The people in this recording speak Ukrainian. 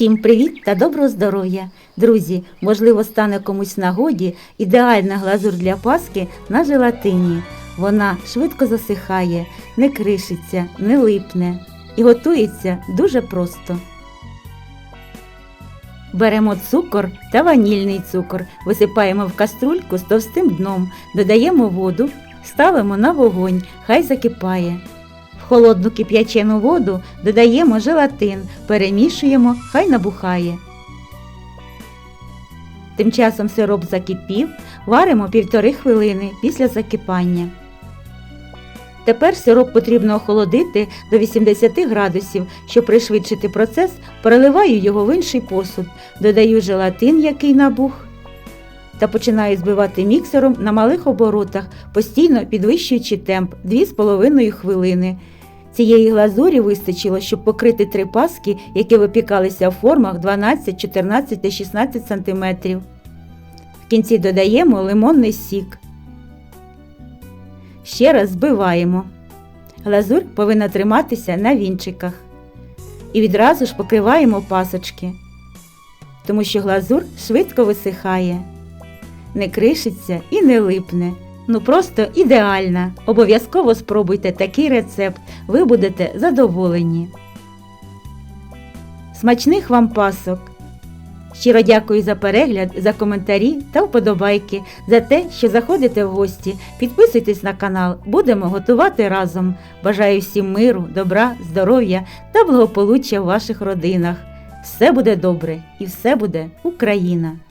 Усім привіт та доброго здоров'я! Друзі, можливо, стане комусь нагоді ідеальна глазур для паски на желатині. Вона швидко засихає, не кришиться, не липне і готується дуже просто. Беремо цукор та ванільний цукор, висипаємо в каструльку з товстим дном, додаємо воду, ставимо на вогонь, хай закипає. Холодну кип'ячену воду додаємо желатин, перемішуємо, хай набухає. Тим часом сироп закипів, варимо півтори хвилини після закипання. Тепер сироп потрібно охолодити до 80 градусів, щоб пришвидшити процес, переливаю його в інший посуд, додаю желатин, який набух, та починаю збивати міксером на малих оборотах, постійно підвищуючи темп 2,5 хвилини. Цієї глазурі вистачило, щоб покрити три паски, які випікалися в формах 12, 14 та 16 см. В кінці додаємо лимонний сік. Ще раз збиваємо. Глазурь повинна триматися на вінчиках. І відразу ж покриваємо пасочки, тому що глазур швидко висихає, не кришиться і не липне. Ну просто ідеальна. Обов'язково спробуйте такий рецепт, ви будете задоволені. Смачних вам пасок! Щиро дякую за перегляд, за коментарі та вподобайки, за те, що заходите в гості. Підписуйтесь на канал, будемо готувати разом. Бажаю всім миру, добра, здоров'я та благополуччя в ваших родинах. Все буде добре і все буде Україна!